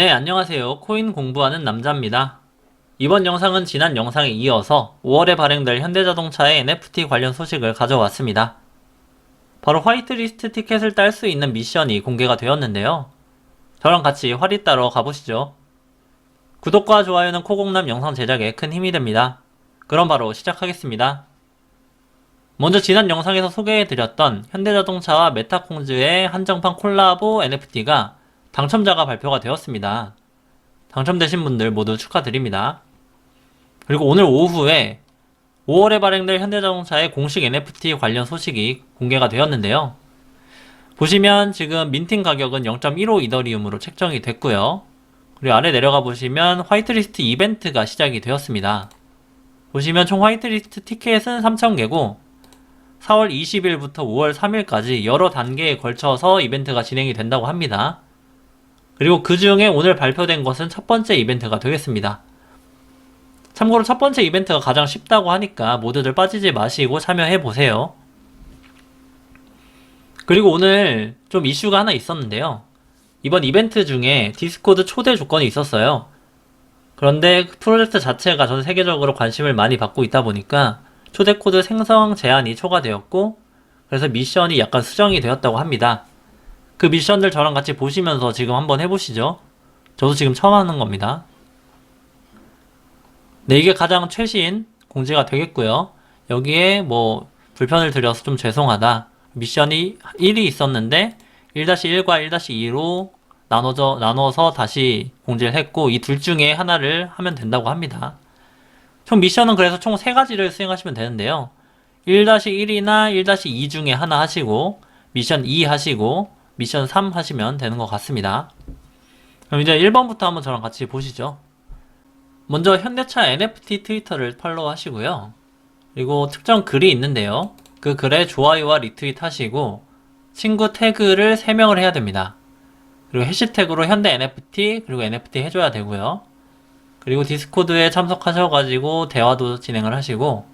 네, 안녕하세요. 코인 공부하는 남자입니다. 이번 영상은 지난 영상에 이어서 5월에 발행될 현대자동차의 NFT 관련 소식을 가져왔습니다. 바로 화이트리스트 티켓을 딸 수 있는 미션이 공개가 되었는데요. 저랑 같이 활이 따러 가보시죠. 구독과 좋아요는 코공남 영상 제작에 큰 힘이 됩니다. 그럼 바로 시작하겠습니다. 먼저 지난 영상에서 소개해드렸던 현대자동차와 메타콩즈의 한정판 콜라보 NFT가 당첨자가 발표가 되었습니다. 당첨되신 분들 모두 축하드립니다. 그리고 오늘 오후에 5월에 발행될 현대자동차의 공식 NFT 관련 소식이 공개가 되었는데요. 보시면 지금 민팅 가격은 0.15 이더리움으로 책정이 됐고요. 그리고 아래 내려가 보시면 화이트리스트 이벤트가 시작이 되었습니다. 보시면 총 화이트리스트 티켓은 3,000개고 4월 20일부터 5월 3일까지 여러 단계에 걸쳐서 이벤트가 진행이 된다고 합니다. 그리고 그 중에 오늘 발표된 것은 첫 번째 이벤트가 되겠습니다. 참고로 첫 번째 이벤트가 가장 쉽다고 하니까 모두들 빠지지 마시고 참여해 보세요. 그리고 오늘 좀 이슈가 하나 있었는데요. 이번 이벤트 중에 디스코드 초대 조건이 있었어요. 그런데 그 프로젝트 자체가 전 세계적으로 관심을 많이 받고 있다 보니까 초대 코드 생성 제한이 초과되었고 그래서 미션이 약간 수정이 되었다고 합니다. 그 미션들 저랑 같이 보시면서 지금 한번 해보시죠. 저도 지금 처음 하는 겁니다. 네, 이게 가장 최신 공지가 되겠고요. 여기에 뭐 불편을 드려서 좀 죄송하다. 미션이 1이 있었는데 1-1과 1-2로 나눠져 나눠서 다시 공지를 했고 이 둘 중에 하나를 하면 된다고 합니다. 총 미션은 그래서 총세 가지를 수행하시면 되는데요. 1-1이나 1-2 중에 하나 하시고 미션 2 하시고 미션 3 하시면 되는 것 같습니다. 그럼 이제 1번부터 한번 저랑 같이 보시죠. 먼저 현대차 NFT 트위터를 팔로우 하시고요. 그리고 특정 글이 있는데요. 그 글에 좋아요와 리트윗 하시고 친구 태그를 3명을 해야 됩니다. 그리고 해시태그로 현대 NFT 그리고 NFT 해줘야 되고요. 그리고 디스코드에 참석하셔가지고 대화도 진행을 하시고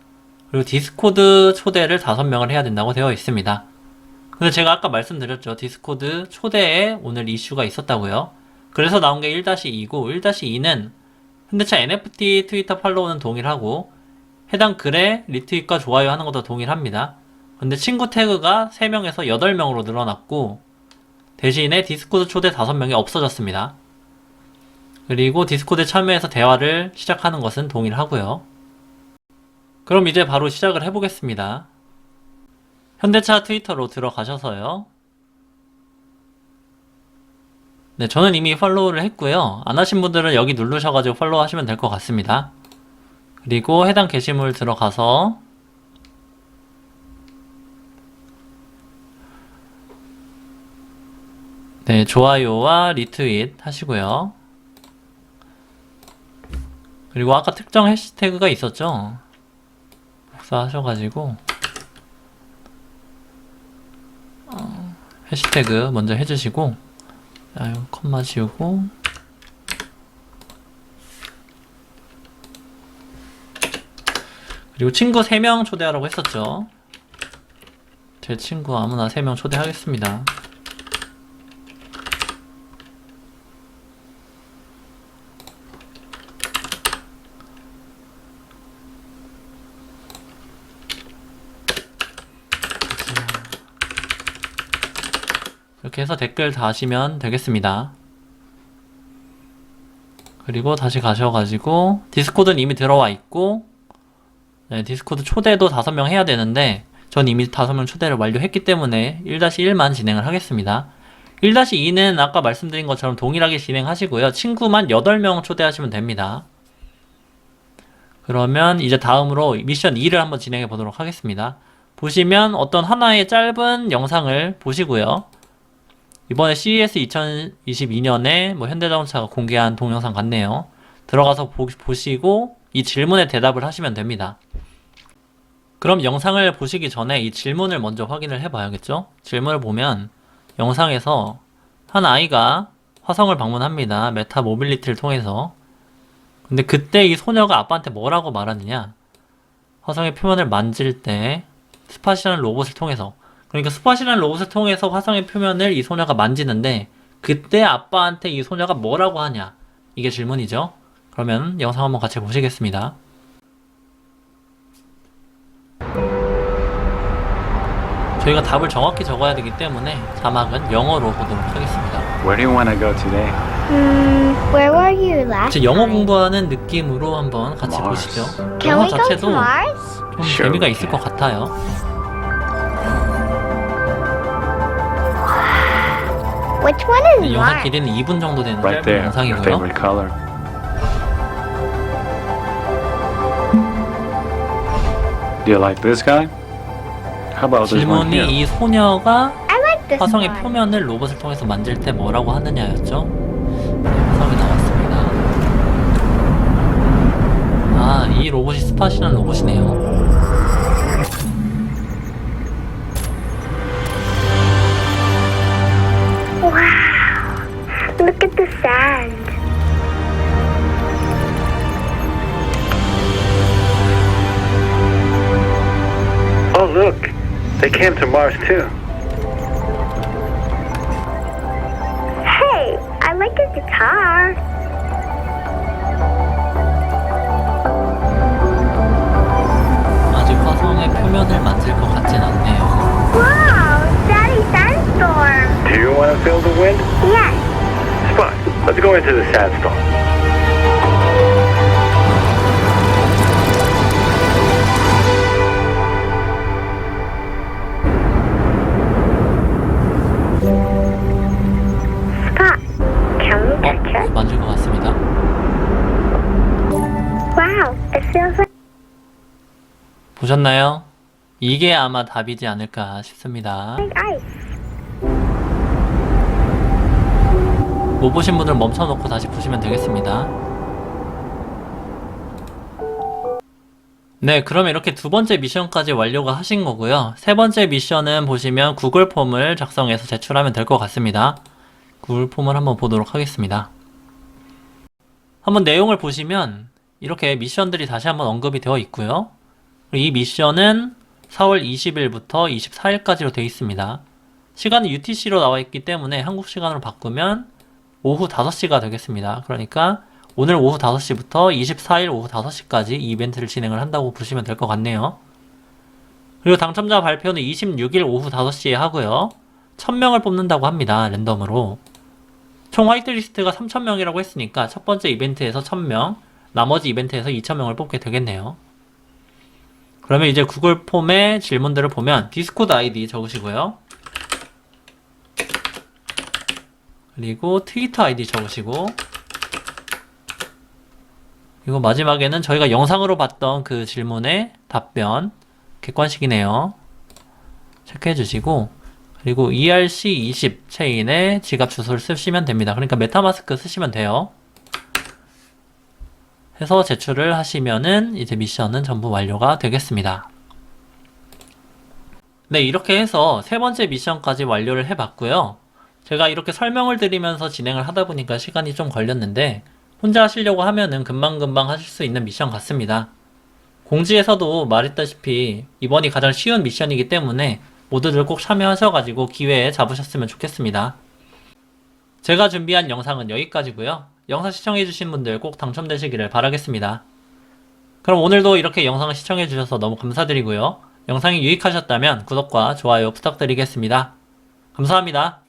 그리고 디스코드 초대를 5명을 해야 된다고 되어 있습니다. 근데 제가 아까 말씀드렸죠. 디스코드 초대에 오늘 이슈가 있었다고요. 그래서 나온 게 1-2고 1-2는 현대차 NFT 트위터 팔로우는 동일하고 해당 글에 리트윗과 좋아요 하는 것도 동일합니다. 근데 친구 태그가 3명에서 8명으로 늘어났고 대신에 디스코드 초대 5명이 없어졌습니다. 그리고 디스코드에 참여해서 대화를 시작하는 것은 동일하고요. 그럼 이제 바로 시작을 해보겠습니다. 현대차 트위터로 들어가셔서요. 네, 저는 이미 팔로우를 했고요. 안 하신 분들은 여기 누르셔가지고 팔로우 하시면 될 것 같습니다. 그리고 해당 게시물 들어가서 네, 좋아요와 리트윗 하시고요. 그리고 아까 특정 해시태그가 있었죠? 복사하셔가지고 어, 해시태그 먼저 해주시고 자, 이거 컴마 지우고 그리고 친구 3명 초대하라고 했었죠. 제 친구 아무나 3명 초대하겠습니다. 이렇게 해서 댓글 다시면 되겠습니다. 그리고 다시 가셔가지고 디스코드는 이미 들어와 있고 네, 디스코드 초대도 5명 해야 되는데 전 이미 5명 초대를 완료했기 때문에 1-1만 진행을 하겠습니다. 1-2는 아까 말씀드린 것처럼 동일하게 진행하시고요. 친구만 8명 초대하시면 됩니다. 그러면 이제 다음으로 미션 2를 한번 진행해 보도록 하겠습니다. 보시면 어떤 하나의 짧은 영상을 보시고요. 이번에 CES 2022년에 뭐 현대자동차가 공개한 동영상 같네요. 들어가서 보, 보시고 이 질문에 대답을 하시면 됩니다. 그럼 영상을 보시기 전에 이 질문을 먼저 확인을 해 봐야겠죠? 질문을 보면 영상에서 한 아이가 화성을 방문합니다. 메타 모빌리티를 통해서. 근데 그때 이 소녀가 아빠한테 뭐라고 말하느냐? 화성의 표면을 만질 때 스팟이라는 로봇을 통해서 그러니까 스팟이라는 로봇을 통해서 화성의 표면을 이 소녀가 만지는데 그때 아빠한테 이 소녀가 뭐라고 하냐? 이게 질문이죠. 그러면 영상 한번 같이 보시겠습니다. 저희가 답을 정확히 적어야 되기 때문에 자막은 영어로 보도록 하겠습니다. Where do you want to go today? Hmm, where were you last 이제 영어? 공부하는 느낌으로 한번 같이 Mars. 보시죠. 영어 we go to 자체도 Mars? 좀 Sure 재미가 we 있을 can. 것 같아요. Which one is 영상? 길이는 2분 정도 되는 Right 짧은 there. Your 영상이고요. favorite color. Do you like this guy? How about this one 질문이 here? 이 소녀가 I like this 화성의 one. 표면을 로봇을 통해서 만질 때 뭐라고 하느냐였죠. 네, 화성이 나왔습니다. 아, 이 로봇이 스팟이라는 로봇이네요. look. They came to Mars too. Hey, I like your guitar. 아직 화성의 표면을 만질 것 같진 않네요. Wow, Daddy sandstorm. Do you want to feel the wind? Yes. Spot. Let's go into the sandstorm. 보셨나요? 이게 아마 답이지 않을까 싶습니다. 못 보신 분들 멈춰놓고 다시 보시면 되겠습니다. 네, 그럼 이렇게 두 번째 미션까지 완료가 하신 거고요. 세 번째 미션은 보시면 구글 폼을 작성해서 제출하면 될 것 같습니다. 구글 폼을 한번 보도록 하겠습니다. 한번 내용을 보시면 이렇게 미션들이 다시 한번 언급이 되어 있고요. 이 미션은 4월 20일부터 24일까지로 되어 있습니다. 시간은 UTC로 나와 있기 때문에 한국 시간으로 바꾸면 오후 5시가 되겠습니다. 그러니까 오늘 오후 5시부터 24일 오후 5시까지 이 이벤트를 진행을 한다고 보시면 될 것 같네요. 그리고 당첨자 발표는 26일 오후 5시에 하고요. 1000명을 뽑는다고 합니다. 랜덤으로. 총 화이트리스트가 3000명이라고 했으니까 첫 번째 이벤트에서 1000명, 나머지 이벤트에서 2000명을 뽑게 되겠네요. 그러면 이제 구글 폼의 질문들을 보면 디스코드 아이디 적으시고요. 그리고 트위터 아이디 적으시고 그리고 마지막에는 저희가 영상으로 봤던 그 질문의 답변 객관식이네요. 체크해 주시고 그리고 ERC20 체인에 지갑 주소를 쓰시면 됩니다. 그러니까 메타마스크 쓰시면 돼요. 해서 제출을 하시면은 이제 미션은 전부 완료가 되겠습니다. 네, 이렇게 해서 세 번째 미션까지 완료를 해봤고요. 제가 이렇게 설명을 드리면서 진행을 하다 보니까 시간이 좀 걸렸는데 혼자 하시려고 하면은 금방금방 하실 수 있는 미션 같습니다. 공지에서도 말했다시피 이번이 가장 쉬운 미션이기 때문에 모두들 꼭 참여하셔가지고 기회에 잡으셨으면 좋겠습니다. 제가 준비한 영상은 여기까지고요. 영상 시청해주신 분들 꼭 당첨되시기를 바라겠습니다. 그럼 오늘도 이렇게 영상을 시청해주셔서 너무 감사드리고요. 영상이 유익하셨다면 구독과 좋아요 부탁드리겠습니다. 감사합니다.